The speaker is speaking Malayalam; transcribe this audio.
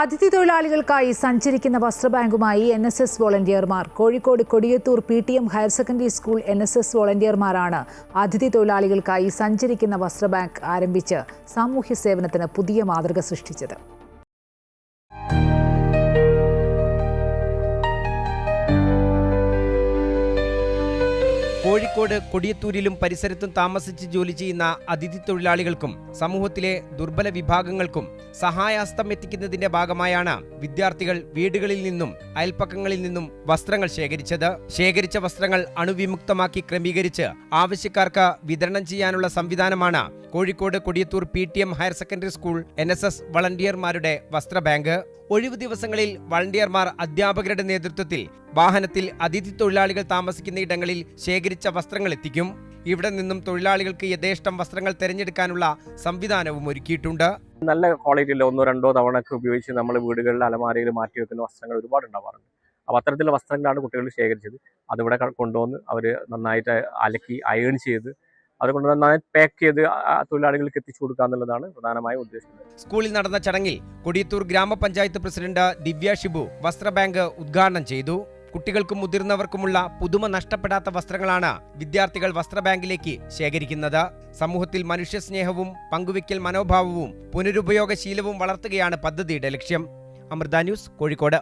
അതിഥി തൊഴിലാളികൾക്കായി സഞ്ചരിക്കുന്ന വസ്ത്രബാങ്കുമായി N S S വോളണ്ടിയർമാർ. Kozhikode Kodiyathur P T M higher secondary school N S S വോളണ്ടിയർമാരാണ് അതിഥി തൊഴിലാളികൾക്കായി സഞ്ചരിക്കുന്ന വസ്ത്രബാങ്ക് ആരംഭിച്ച് സാമൂഹ്യ സേവനത്തിന് പുതിയ മാതൃക സൃഷ്ടിച്ചത്. കോഴിക്കോട് കൊടിയത്തൂരിലും പരിസരത്തും താമസിച്ച് ജോലി ചെയ്യുന്ന അതിഥി തൊഴിലാളികൾക്കും സമൂഹത്തിലെ ദുർബല വിഭാഗങ്ങൾക്കും സഹായഹസ്തം എത്തിക്കുന്നതിന്റെ ഭാഗമായാണ് വിദ്യാർത്ഥികൾ വീടുകളിൽ നിന്നും അയൽപ്പക്കങ്ങളിൽ നിന്നും വസ്ത്രങ്ങൾ ശേഖരിച്ചത്. ശേഖരിച്ച വസ്ത്രങ്ങൾ അണുവിമുക്തമാക്കി ക്രമീകരിച്ച് ആവശ്യക്കാർക്ക് വിതരണം ചെയ്യാനുള്ള സംവിധാനമാണ് Kozhikode Kodiyathur P T M higher secondary school N S S വളണ്ടിയർമാരുടെ വസ്ത്രബാങ്ക് ഒഴിവു ദിവസങ്ങളിൽ വളണ്ടിയർമാർ അധ്യാപകരുടെ നേതൃത്വത്തിൽ വാഹനത്തിൽ അതിഥി തൊഴിലാളികൾ താമസിക്കുന്ന ഇടങ്ങളിൽ ശേഖരിച്ച വസ്ത്രങ്ങൾ എത്തിക്കും. ഇവിടെ നിന്നും തൊഴിലാളികൾക്ക് യഥേഷ്ടം വസ്ത്രങ്ങൾ തിരഞ്ഞെടുക്കാനുള്ള സംവിധാനവും ഒരുക്കിയിട്ടുണ്ട്. നല്ല ക്വാളിറ്റിയിൽ ഒന്നോ രണ്ടോ തവണ ഒക്കെ ഉപയോഗിച്ച് നമ്മൾ വീടുകളിൽ അലമാരയിൽ മാറ്റി വെക്കുന്ന വസ്ത്രങ്ങൾ ഒരുപാട് ഉണ്ടാവാറുണ്ട്. അപ്പോൾ അത്തരത്തിലുള്ള വസ്ത്രങ്ങളാണ് കുട്ടികൾ ശേഖരിച്ചത്. അതിവിടെ കൊണ്ടുവന്ന് അവർ നന്നായിട്ട് അലക്കി അയേൺ ചെയ്ത് അത് കൊണ്ട് നന്നായി പാക്ക് ചെയ്ത് തൊഴിലാളികൾക്ക് എത്തിച്ചു കൊടുക്കുക എന്നുള്ളതാണ് പ്രധാനമായും ഉദ്ദേശിക്കുന്നത്. സ്കൂളിൽ നടന്ന ചടങ്ങിൽ കൊടിയത്തൂർ ഗ്രാമപഞ്ചായത്ത് പ്രസിഡന്റ് ദിവ്യ ഷിബു വസ്ത്ര ബാങ്ക് ഉദ്ഘാടനം ചെയ്തു. കുട്ടികൾക്കും മുതിർന്നവർക്കുമുള്ള പുതുമ നഷ്ടപ്പെടാത്ത വസ്ത്രങ്ങളാണ് വിദ്യാർത്ഥികൾ വസ്ത്രബാങ്കിലേക്ക് ശേഖരിക്കുന്നത്. സമൂഹത്തിൽ മനുഷ്യസ്നേഹവും പങ്കുവയ്ക്കൽ മനോഭാവവും പുനരുപയോഗശീലവും വളർത്തുകയാണ് പദ്ധതിയുടെ ലക്ഷ്യം. അമൃത ന്യൂസ് കോഴിക്കോട്.